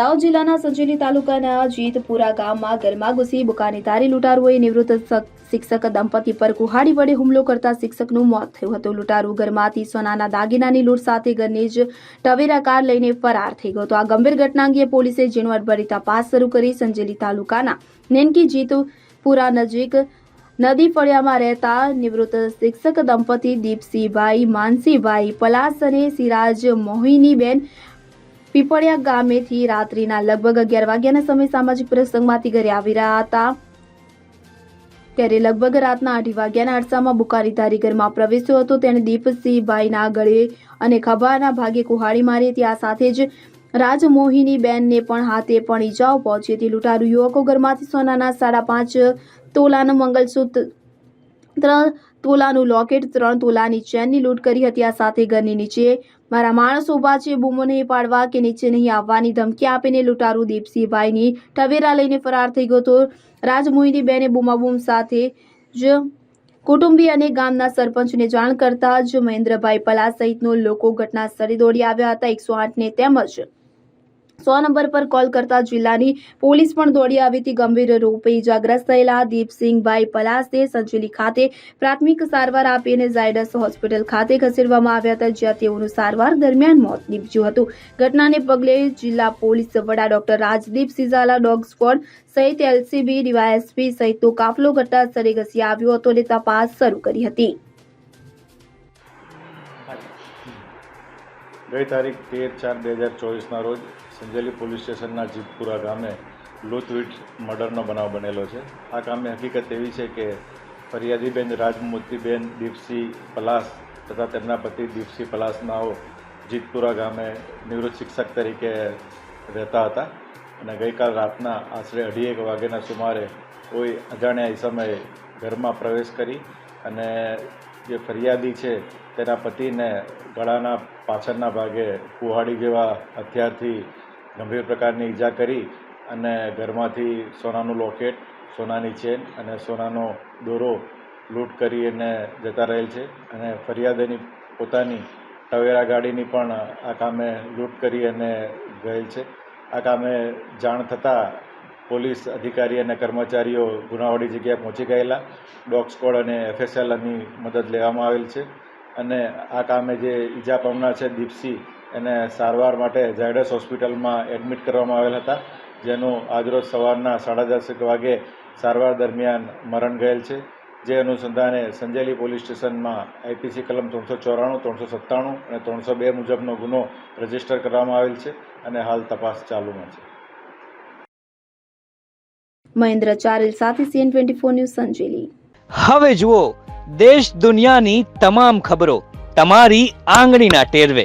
દાહોદ જિલ્લાના સંજેલી તાલુકાના જીતપુરા ગામમાં ઘરમાં ઘૂસી બુકાની તારી લૂંટારુઓએ નિવૃત્ત શિક્ષક દંપતી પર કુહાડી વડે હુમલો કરતા શિક્ષકનું મોત થયું હતું. લૂંટારુ ઘરમાંથી સોનાના દાગીનાની લૂંટ સાથે ઘરની જ ટવેરા કાર લઈને ફરાર થઈ ગયો હતો. આ ગંભીર ઘટના અંગે પોલીસે ઝીણવટભરી તપાસ શરૂ કરી સંજેલી તાલુકાના નેનકી જીતપુરા નજીક નદી ફળિયામાં રહેતા નિવૃત્ત શિક્ષક દંપતી દીપસિંહભાઈ માનસીભાઈ પલાસ અને સિરાજ મોહિનીબેન પીપળિયા ગામેથી રાત્રિના લગભગ અગિયાર વાગ્યાના સમય સામાજિક પ્રસંગમાંથી ઘરે આવી રહ્યા હતા. ત્યારે લગભગ રાતના અઢી વાગ્યાના અરસામાં બુકારી ધારી ઘરમાં પ્રવેશ્યો હતો. તેણે દીપસિંહભાઈના ગળે અને ખભાના ભાગે કુહાડી મારી હતી. આ સાથે જ રાજમોહિની બેનને પણ હાથે પણ ઈજાઓ પહોંચી હતી. લૂંટારુ યુવકો ઘરમાંથી સોનાના સાડા પાંચ તોલાનું મંગલસૂત્ર, ત્રણ તોલાનું લોકેટ, ત્રણ તોલાની ચેનની લૂંટ કરી હતી. આ સાથે ઘરની નીચે મારા માણસ ઊભા છે, બૂમો નહીં પાડવા કે નીચે નહીં આવવાની ધમકી આપીને લૂંટારુ દીપસિંહભાઈની ટવેરા લઈને ફરાર થઈ ગયો હતો રાજમોહિની બેને બૂમાબૂમ સાથે જ કુટુંબી અને ગામના સરપંચને જાણ કરતા જ મહેન્દ્રભાઈ પલા સહિતનો લોકો ઘટના સ્થળે દોડી આવ્યા હતા એકસો આઠને તેમજ સો નંબર પર કોલ કરતા જિલ્લાની પોલીસ પણ દોડી આવી હતી. ગંભીર રૂપે ઇજાગ્રસ્ત થયેલા દીપસિંહભાઈ પલાસને સંજેલી ખાતે પ્રાથમિક સારવાર આપીને ઝાયડસ હોસ્પિટલ ખાતે ખસેડવામાં આવ્યા હતા, જ્યાં તેઓનું સારવાર દરમિયાન મોત નીપજ્યું હતું. ઘટનાને પગલે જિલ્લા પોલીસ વડા doctor Rajdeep Sizala, dog squad સહિત એલસીબી, ડીવાયએસપી સહિતનો કાફલો ઘટના સ્થળે ઘસી આવ્યો હતો અને તપાસ શરૂ કરી હતી. ગઈ તારીખ તેર ચાર બે હજાર ચોવીસના રોજ સંજેલી પોલીસ સ્ટેશનના જીતપુરા ગામે લૂંટવીટ મર્ડરનો બનાવ બનેલો છે. આ કામે હકીકત એવી છે કે ફરિયાદીબેન રાજમૂર્તિબેન દીપસિંહ પલાસ તથા તેમના પતિ દીપસિંહ પલાસનાઓ જીતપુરા ગામે નિવૃત્ત શિક્ષક તરીકે રહેતા હતા અને ગઈકાલ રાતના આશરે અઢી એક વાગ્યાના સુમારે કોઈ અજાણ્યા સમયે ઘરમાં પ્રવેશ કરી અને જે ફરિયાદી છે તેના પતિને ગળાના પાછળના ભાગે કુહાડી જેવા હથિયારથી ગંભીર પ્રકારની ઈજા કરી અને ઘરમાંથી સોનાનું લોકેટ, સોનાની ચેન અને સોનાનો દોરો લૂંટ કરી અને જતા રહેલ છે અને ફરિયાદીની પોતાની ટવેરા ગાડીની પણ આ કામે લૂંટ કરી અને ગયેલ છે. આ કામે જાણ થતાં પોલીસ અધિકારી અને કર્મચારીઓ ગુનાવાળી જગ્યાએ પહોંચી ગયેલા. ડોગ સ્કોડ અને એફએસએલની મદદ લેવામાં આવેલ છે અને આ કામે જે ઈજા પામનાર છે દીપસિંહ એને સારવાર માટે ઝાયડસ હોસ્પિટલમાં એડમિટ કરવામાં આવેલ હતા જેનું આજરોજ સવારના સાડા દસેક વાગે સારવાર દરમિયાન મરણ ગયેલ છે. જે અનુસંધાને સંજેલી પોલીસ સ્ટેશનમાં આઈપીસી કલમ ત્રણસો ચોરાણું ત્રણસો સત્તાણું અને ત્રણસો બે મુજબનો ગુનો રજિસ્ટર કરવામાં આવેલ છે અને હાલ તપાસ ચાલુમાં છે. મહેન્દ્ર ચારેલ સાથે CN twenty four news Sanjeli. હવે જુઓ દેશ દુનિયાની તમામ ખબરો તમારી આંગળીના ટેરવે.